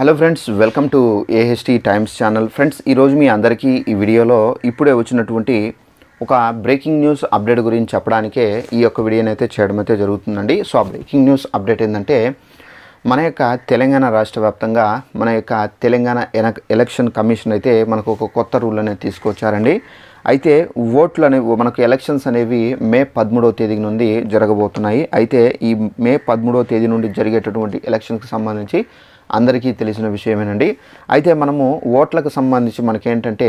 Hello friends welcome to AHT times channel friends ఈరోజు మీ అందరికీ ఈ వీడియోలో ఇప్పుడే వచ్చినటువంటి ఒక బ్రేకింగ్ న్యూస్ అప్డేట్ గురించి చెప్పడానికే ఈ యొక్క వీడియోని అయితే చేయడం అయితే జరుగుతుందండి. సో ఆ బ్రేకింగ్ న్యూస్ అప్డేట్ ఏంటంటే మన యొక్క తెలంగాణ రాష్ట్ర వ్యాప్తంగా మన యొక్క తెలంగాణ ఎన- ఎలక్షన్ కమిషన్ అయితే మనకు ఒక కొత్త రూల్ అనేది తీసుకొచ్చారండి. అయితే ఓట్లు అనేవి మనకు ఎలక్షన్స్ అనేవి మే పదమూడవ తేదీ నుండి జరగబోతున్నాయి. అయితే ఈ మే పదమూడవ తేదీ నుండి జరిగేటటువంటి ఎలక్షన్కి సంబంధించి అందరికీ తెలిసిన విషయమేనండి. అయితే మనము ఓట్లకు సంబంధించి మనకేంటంటే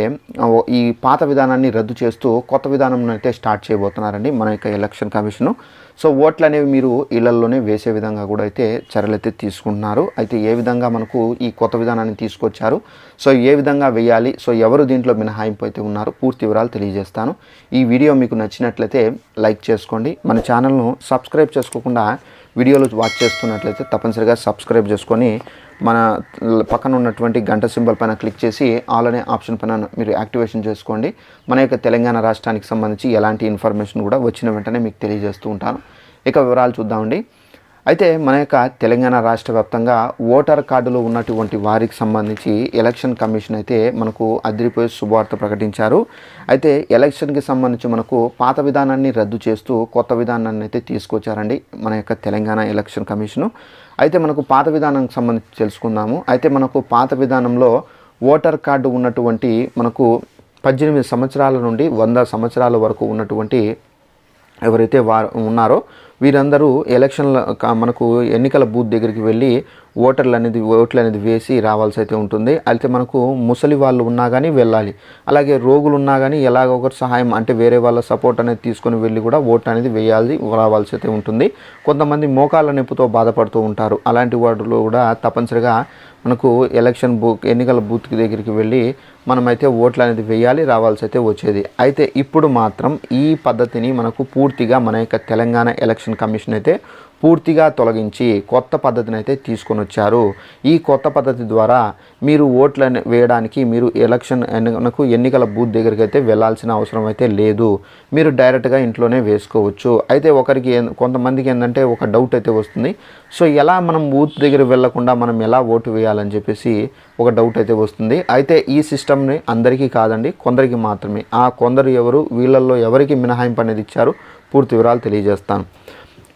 ఈ పాత విధానాన్ని రద్దు చేస్తూ కొత్త విధానం అయితే స్టార్ట్ చేయబోతున్నారండి మన యొక్క ఎలక్షన్ కమిషను. సో ఓట్లు అనేవి మీరు ఇళ్ళలోనే వేసే విధంగా కూడా అయితే చర్యలు అయితే తీసుకుంటున్నారు. అయితే ఏ విధంగా మనకు ఈ కొత్త విధానాన్ని తీసుకొచ్చారు? సో ఏ విధంగా వేయాలి? సో ఎవరు దీంట్లో మినహాయింపు అయితే ఉన్నారు? పూర్తి వివరాలు తెలియజేస్తాను. ఈ వీడియో మీకు నచ్చినట్లయితే లైక్ చేసుకోండి. మన ఛానల్ను సబ్స్క్రైబ్ చేసుకోకుండా వీడియోలు వాచ్ చేస్తున్నట్లయితే తప్పనిసరిగా సబ్స్క్రైబ్ చేసుకొని మన పక్కన ఉన్నటువంటి గంట సింబల్ పైన క్లిక్ చేసి ఆల్ అనే ఆప్షన్ పైన మీరు యాక్టివేషన్ చేసుకోండి. మన యొక్క తెలంగాణ రాష్ట్రానికి సంబంధించి ఎలాంటి ఇన్ఫర్మేషన్ కూడా వచ్చిన వెంటనే మీకు తెలియజేస్తూ ఉంటాను. ఇక వివరాలు చూద్దామండి. అయితే మన యొక్క తెలంగాణ రాష్ట్ర వ్యాప్తంగా ఓటర్ కార్డులో ఉన్నటువంటి వారికి సంబంధించి ఎలక్షన్ కమిషన్ అయితే మనకు అదిరిపోయే శుభవార్త ప్రకటించారు. అయితే ఎలక్షన్కి సంబంధించి మనకు పాత విధానాన్ని రద్దు చేస్తూ కొత్త విధానాన్ని అయితే తీసుకొచ్చారండి మన యొక్క తెలంగాణ ఎలక్షన్ కమిషను. అయితే మనకు పాత విధానానికి సంబంధించి తెలుసుకుందాము. అయితే మనకు పాత విధానంలో ఓటర్ కార్డు ఉన్నటువంటి మనకు పద్దెనిమిది సంవత్సరాల నుండి వంద సంవత్సరాల వరకు ఉన్నటువంటి ఎవరైతే వారు ఉన్నారో వీరందరూ ఎలక్షన్ల మనకు ఎన్నికల బూత్ దగ్గరికి వెళ్ళి ఓటర్లు అనేది ఓట్లు అనేది వేసి రావాల్సి అయితే ఉంటుంది. అయితే మనకు ముసలి వాళ్ళు ఉన్నా కానీ వెళ్ళాలి. అలాగే రోగులు ఉన్నా కానీ ఎలాగ ఒకటి సహాయం అంటే వేరే వాళ్ళ సపోర్ట్ అనేది తీసుకొని వెళ్ళి కూడా ఓట్ అనేది వేయాలి రావాల్సి అయితే ఉంటుంది. కొంతమంది మోకాళ్ళ నొప్పితో బాధపడుతూ ఉంటారు. అలాంటి వాటిలో కూడా తప్పనిసరిగా మనకు ఎలక్షన్ బూత్ ఎన్నికల బూత్ దగ్గరికి వెళ్ళి మనమైతే ఓట్లు అనేది వేయాలి రావాల్సి అయితే వచ్చేది. అయితే ఇప్పుడు మాత్రం ఈ పద్ధతిని మనకు పూర్తిగా మన యొక్క తెలంగాణ ఎలక్షన్ కమిషన్ అయితే పూర్తిగా తొలగించి కొత్త పద్ధతిని అయితే తీసుకొని వచ్చారు. ఈ కొత్త పద్ధతి ద్వారా మీరు ఓట్లు వేయడానికి మీరు ఎలక్షన్ ఎన్నికలకు ఎన్నికల బూత్ దగ్గరికి అయితే వెళ్ళాల్సిన అవసరం అయితే లేదు. మీరు డైరెక్ట్గా ఇంట్లోనే వేసుకోవచ్చు. అయితే ఒకరికి కొంతమందికి ఏంటంటే ఒక డౌట్ అయితే వస్తుంది. సో ఎలా మనం బూత్ దగ్గర వెళ్ళకుండా మనం ఎలా ఓటు వేయాలని చెప్పేసి ఒక డౌట్ అయితే వస్తుంది. అయితే ఈ సిస్టమ్ని అందరికీ కాదండి కొందరికి మాత్రమే. ఆ కొందరు ఎవరు వీళ్ళల్లో ఎవరికి మినహాయింపు అనేది ఇచ్చారు? పూర్తి వివరాలు తెలియజేస్తాను.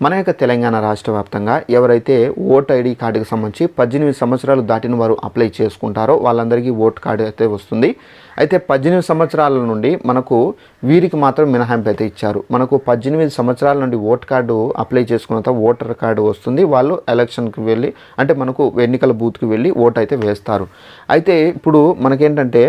మన యొక్క తెలంగాణ రాష్ట్ర వ్యాప్తంగా ఎవరైతే ఓట్ ఐడి కార్డుకి సంబంధించి పద్దెనిమిది సంవత్సరాలు దాటిన వారు అప్లై చేసుకుంటారో వాళ్ళందరికీ ఓట్ కార్డు అయితే వస్తుంది. అయితే పద్దెనిమిది సంవత్సరాల నుండి మనకు వీరికి మాత్రం మినహాయింపు అయితే ఇచ్చారు. మనకు పద్దెనిమిది సంవత్సరాల నుండి ఓట్ కార్డు అప్లై చేసుకున్న తర్వాత ఓటర్ కార్డు వస్తుంది. వాళ్ళు ఎలక్షన్కి వెళ్ళి అంటే మనకు ఎన్నికల బూత్కి వెళ్ళి ఓట్ అయితే వేస్తారు. అయితే ఇప్పుడు మనకేంటంటే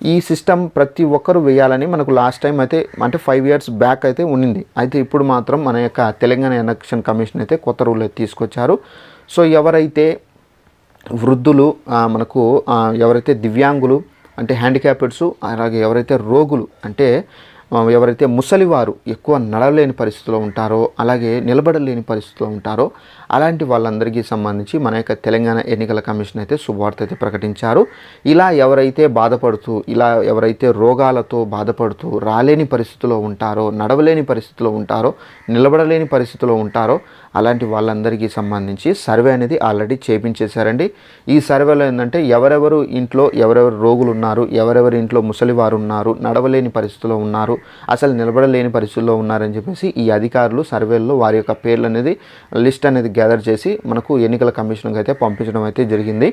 ఈ సిస్టమ్ ప్రతి ఒక్కరు వేయాలని మనకు లాస్ట్ టైం అయితే అంటే ఫైవ్ ఇయర్స్ బ్యాక్ అయితే ఉండింది అయితే ఇప్పుడు మాత్రం మన యొక్క తెలంగాణ ఎలక్షన్ కమిషన్ అయితే కొత్త రూల్ అయితే తీసుకొచ్చారు. సో ఎవరైతే వృద్ధులు మనకు ఎవరైతే దివ్యాంగులు అంటే హ్యాండిక్యాప్డ్స్ అలాగే ఎవరైతే రోగులు అంటే ఎవరైతే ముసలివారు ఎక్కువ నడవలేని పరిస్థితిలో ఉంటారో అలాగే నిలబడలేని పరిస్థితిలో ఉంటారో అలాంటి వాళ్ళందరికీ సంబంధించి మన యొక్క తెలంగాణ ఎన్నికల కమిషన్ అయితే శుభవార్త అయితే ప్రకటించారు. ఇలా ఎవరైతే బాధపడుతూ ఇలా ఎవరైతే రోగాలతో బాధపడుతూ రాలేని పరిస్థితిలో ఉంటారో నడవలేని పరిస్థితిలో ఉంటారో నిలబడలేని పరిస్థితిలో ఉంటారో అలాంటి వాళ్ళందరికీ సంబంధించి సర్వే అనేది ఆల్రెడీ చేపించేశారండి. ఈ సర్వేలో ఏంటంటే ఎవరెవరు ఇంట్లో ఎవరెవరు రోగులు ఉన్నారు ఎవరెవరి ఇంట్లో ముసలివారు ఉన్నారు నడవలేని పరిస్థితిలో ఉన్నారు అసలు నిలబడలేని పరిస్థితుల్లో ఉన్నారని చెప్పేసి ఈ అధికారులు సర్వేల్లో వారి యొక్క పేర్లు అనేది లిస్ట్ అనేది గ్యాదర్ చేసి మనకు ఎన్నికల కమిషన్కి అయితే పంపించడం అయితే జరిగింది.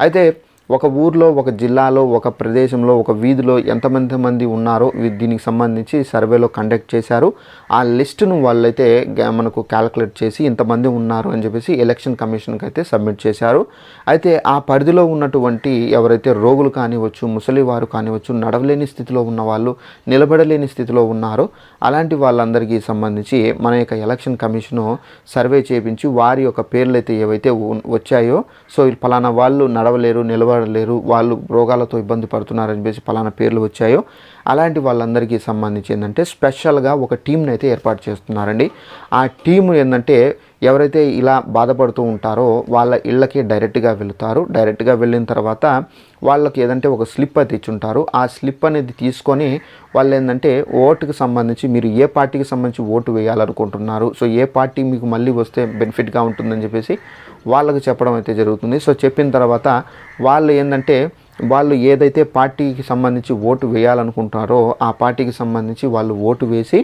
అయితే ఒక ఊర్లో ఒక జిల్లాలో ఒక ప్రదేశంలో ఒక వీధిలో ఎంతమంది మంది ఉన్నారో దీనికి సంబంధించి సర్వేలో కండక్ట్ చేశారు. ఆ లిస్టును వాళ్ళైతే మనకు క్యాలిక్యులేట్ చేసి ఇంతమంది ఉన్నారు అని చెప్పేసి ఎలక్షన్ కమిషన్కి అయితే సబ్మిట్ చేశారు. అయితే ఆ పరిధిలో ఉన్నటువంటి ఎవరైతే రోగులు కానివచ్చు ముసలి వారు కానివచ్చు నడవలేని స్థితిలో ఉన్న వాళ్ళు నిలబడలేని స్థితిలో ఉన్నారో. అలాంటి వాళ్ళందరికీ సంబంధించి మన యొక్క ఎలక్షన్ కమిషను సర్వే చేయించి వారి యొక్క పేర్లు అయితే ఏవైతే వచ్చాయో సో ఫలానా వాళ్ళు నడవలేరు నిలబడలేరు వాళ్ళు రోగాలతో ఇబ్బంది పడుతున్నారని చెప్పేసి ఫలానా పేర్లు వచ్చాయో అలాంటి వాళ్ళందరికీ సంబంధించి ఏంటంటే స్పెషల్గా ఒక టీంని అయితే ఏర్పాటు చేస్తున్నారండి. ఆ టీం ఏంటంటే ఎవరైతే ఇలా బాధపడుతూ ఉంటారో వాళ్ళ ఇళ్ళకి డైరెక్ట్గా వెళుతారు. డైరెక్ట్గా వెళ్ళిన తర్వాత వాళ్ళకి ఏదంటే ఒక స్లిప్ అది ఇచ్చుంటారు. ఆ స్లిప్ అనేది తీసుకొని వాళ్ళు ఏంటంటే ఓటుకి సంబంధించి మీరు ఏ పార్టీకి సంబంధించి ఓటు వేయాలనుకుంటున్నారు? సో ఏ పార్టీ మీకు మళ్ళీ వస్తే బెనిఫిట్గా ఉంటుందని చెప్పేసి వాళ్ళకు చెప్పడం అయితే జరుగుతుంది. సో చెప్పిన తర్వాత వాళ్ళు ఏంటంటే వాళ్ళు ఏదైతే పార్టీకి సంబంధించి ఓటు వేయాలనుకుంటారో ఆ పార్టీకి సంబంధించి వాళ్ళు ఓటు వేసి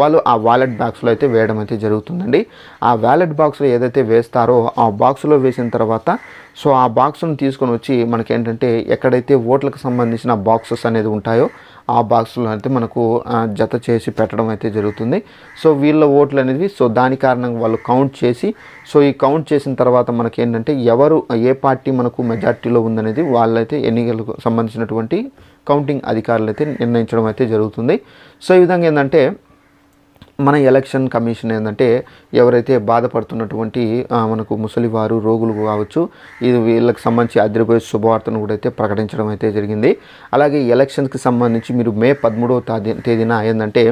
వాళ్ళు ఆ వాలెట్ బాక్స్లో అయితే వేయడం అయితే జరుగుతుందండి. ఆ వ్యాలెట్ బాక్స్లో ఏదైతే వేస్తారో ఆ బాక్స్లో వేసిన తర్వాత సో ఆ బాక్స్ను తీసుకొని వచ్చి మనకి ఏంటంటే ఎక్కడైతే ఓట్లకు సంబంధించిన బాక్సెస్ అనేది ఉంటాయో ఆ బాక్స్లో అయితే మనకు జత చేసి పెట్టడం అయితే జరుగుతుంది. సో వీళ్ళ ఓట్లు అనేది సో దాని కారణంగా వాళ్ళు కౌంట్ చేసి సో ఈ కౌంట్ చేసిన తర్వాత మనకి ఏంటంటే ఎవరు ఏ పార్టీ మనకు మెజార్టీలో ఉందనేది వాళ్ళైతే ఎన్నికలకు సంబంధించినటువంటి కౌంటింగ్ అధికారులు అయితే నిర్ణయించడం అయితే జరుగుతుంది. సో ఈ విధంగా ఏంటంటే మన ఎలక్షన్ కమిషన్ ఏంటంటే ఎవరైతే బాధపడుతున్నటువంటి మనకు ముసలివారు రోగులు కావచ్చు ఇది వీళ్ళకి సంబంధించి అదిరిపోయే శుభవార్తను కూడా అయితే ప్రకటించడం అయితే జరిగింది. అలాగే ఎలక్షన్స్కి సంబంధించి మీరు మే పదమూడవ తేదీ తేదీన ఏంటంటే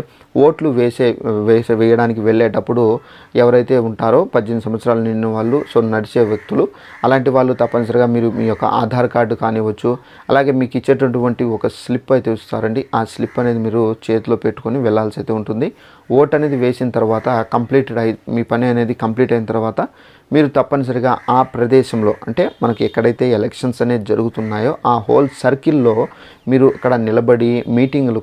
ఓట్లు వేసే వేసే వేయడానికి వెళ్ళేటప్పుడు ఎవరైతే ఉంటారో పద్దెనిమిది సంవత్సరాలు నిండిన వాళ్ళు సో నడిచే వ్యక్తులు అలాంటి వాళ్ళు తప్పనిసరిగా మీరు మీ యొక్క ఆధార్ కార్డు కానివ్వచ్చు అలాగే మీకు ఇచ్చేటటువంటి ఒక స్లిప్ అయితే ఇస్తారండి. ఆ స్లిప్ అనేది మీరు చేతిలో పెట్టుకొని వెళ్ళాల్సి అయితే ఉంటుంది. ఓట్ అనేది వేసిన తర్వాత కంప్లీటెడ్ అయి మీ పని అనేది కంప్లీట్ అయిన తర్వాత మీరు తప్పనిసరిగా ఆ ప్రదేశంలో అంటే మనకి ఎక్కడైతే ఎలక్షన్స్ అనేది జరుగుతున్నాయో ఆ హోల్ సర్కిల్లో మీరు అక్కడ నిలబడి మీటింగ్లు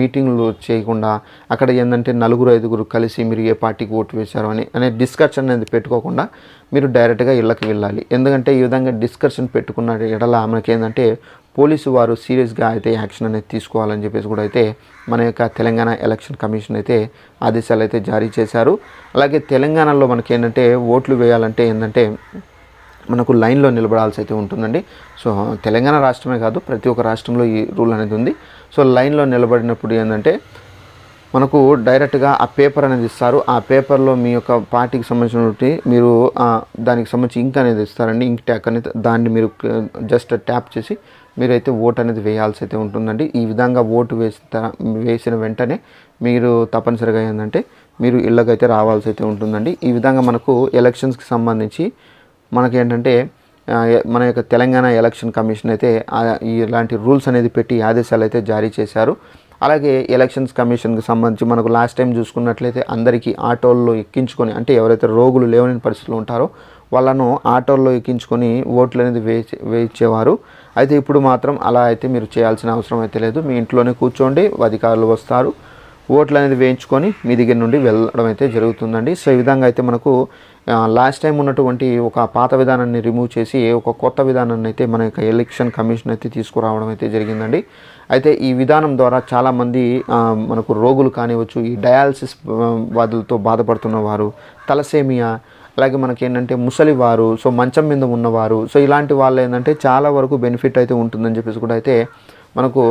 మీటింగ్లు చేయకుండా అక్కడ ఏంటంటే నలుగురు ఐదుగురు కలిసి మీరు ఏ పార్టీకి ఓటు వేశారు అని అనే డిస్కషన్ అనేది పెట్టుకోకుండా మీరు డైరెక్ట్గా ఇళ్ళకి వెళ్ళాలి. ఎందుకంటే ఈ విధంగా డిస్కషన్ పెట్టుకున్న ఎడల మనకి ఏంటంటే పోలీసు వారు సీరియస్గా అయితే యాక్షన్ అనేది తీసుకోవాలని చెప్పేసి కూడా అయితే మన యొక్క తెలంగాణ ఎలక్షన్ కమిషన్ అయితే ఆదేశాలు అయితే జారీ చేశారు. అలాగే తెలంగాణలో మనకి ఏంటంటే ఓట్లు వేయాలంటే ఏంటంటే మనకు లైన్లో నిలబడాల్సి అయితే ఉంటుందండి. సో తెలంగాణ రాష్ట్రమే కాదు ప్రతి ఒక్క రాష్ట్రంలో ఈ రూల్ అనేది ఉంది. సో లైన్లో నిలబడినప్పుడు ఏంటంటే మనకు డైరెక్ట్గా ఆ పేపర్ అనేది ఇస్తారు. ఆ పేపర్లో మీ యొక్క పార్టీకి సంబంధించినటువంటి మీరు దానికి సంబంధించి ఇంక్ అనేది ఇస్తారండి. ఇంక్ ట్యాక్ అనేది దాన్ని మీరు జస్ట్ ట్యాప్ చేసి మీరైతే ఓట్ అనేది వేయాల్సి అయితే ఉంటుందండి. ఈ విధంగా ఓటు వేసిన వేసిన వెంటనే మీరు తప్పనిసరిగా ఏంటంటే మీరు ఇళ్ళకైతే రావాల్సి అయితే ఉంటుందండి. ఈ విధంగా మనకు ఎలక్షన్స్కి సంబంధించి మనకి ఏంటంటే మన యొక్క తెలంగాణ ఎలక్షన్ కమిషన్ అయితే ఇలాంటి రూల్స్ అనేది పెట్టి ఆదేశాలు అయితే జారీ చేశారు. అలాగే ఎలక్షన్స్ కమిషన్కి సంబంధించి మనకు లాస్ట్ టైం చూసుకున్నట్లయితే అందరికీ ఆటోల్లో ఎక్కించుకొని అంటే ఎవరైతే రోగులు లేవని పరిస్థితులు ఉంటారో వాళ్ళను ఆటోల్లో ఎక్కించుకొని ఓట్లు అనేది వేచి వేయించేవారు. అయితే ఇప్పుడు మాత్రం అలా అయితే మీరు చేయాల్సిన అవసరం అయితే లేదు. మీ ఇంట్లోనే కూర్చోండి అధికారులు వస్తారు. ఓట్లు అనేది వేయించుకొని మీ దగ్గర నుండి వెళ్ళడం అయితే జరుగుతుందండి. సో ఈ విధంగా అయితే మనకు లాస్ట్ టైం ఉన్నటువంటి ఒక పాత విధానాన్ని రిమూవ్ చేసి ఒక కొత్త విధానాన్ని అయితే మన యొక్క ఎలక్షన్ కమిషన్ అయితే తీసుకురావడం అయితే జరిగిందండి. అయితే ఈ విధానం ద్వారా చాలామంది మనకు రోగులు కానివచ్చు ఈ డయాలసిస్ వాదులతో బాధపడుతున్న వారు తలసేమియా అలాగే మనకి ఏంటంటే ముసలివారు సో మంచం మీద ఉన్నవారు సో ఇలాంటి వాళ్ళు ఏంటంటే చాలా వరకు బెనిఫిట్ అయితే ఉంటుందని చెప్పేసి కూడా అయితే మనకు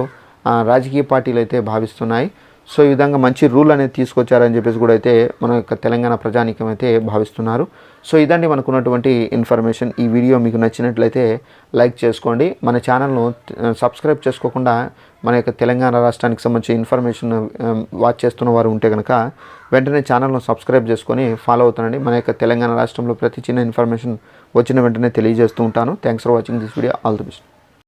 రాజకీయ పార్టీలు అయితే భావిస్తున్నాయి. సో ఈ విధంగా మంచి రూల్ అనేది తీసుకొచ్చారని చెప్పేసి కూడా అయితే మన యొక్క తెలంగాణ ప్రజానీకం అయితే భావిస్తున్నారు. సో ఇదండి మనకున్నటువంటి ఇన్ఫర్మేషన్. ఈ వీడియో మీకు నచ్చినట్లయితే లైక్ చేసుకోండి. మన ఛానల్ను సబ్స్క్రైబ్ చేసుకోకుండా మన యొక్క తెలంగాణ రాష్ట్రానికి సంబంధించి ఇన్ఫర్మేషన్ వాచ్ చేస్తున్న వారు ఉంటే కనుక వెంటనే ఛానల్ను సబ్స్క్రైబ్ చేసుకొని ఫాలో అవుతానండి. మన యొక్క తెలంగాణ రాష్ట్రంలో ప్రతి చిన్న ఇన్ఫర్మేషన్ వచ్చిన వెంటనే తెలియజేస్తూ ఉంటాను. Thanks for watching this video all the best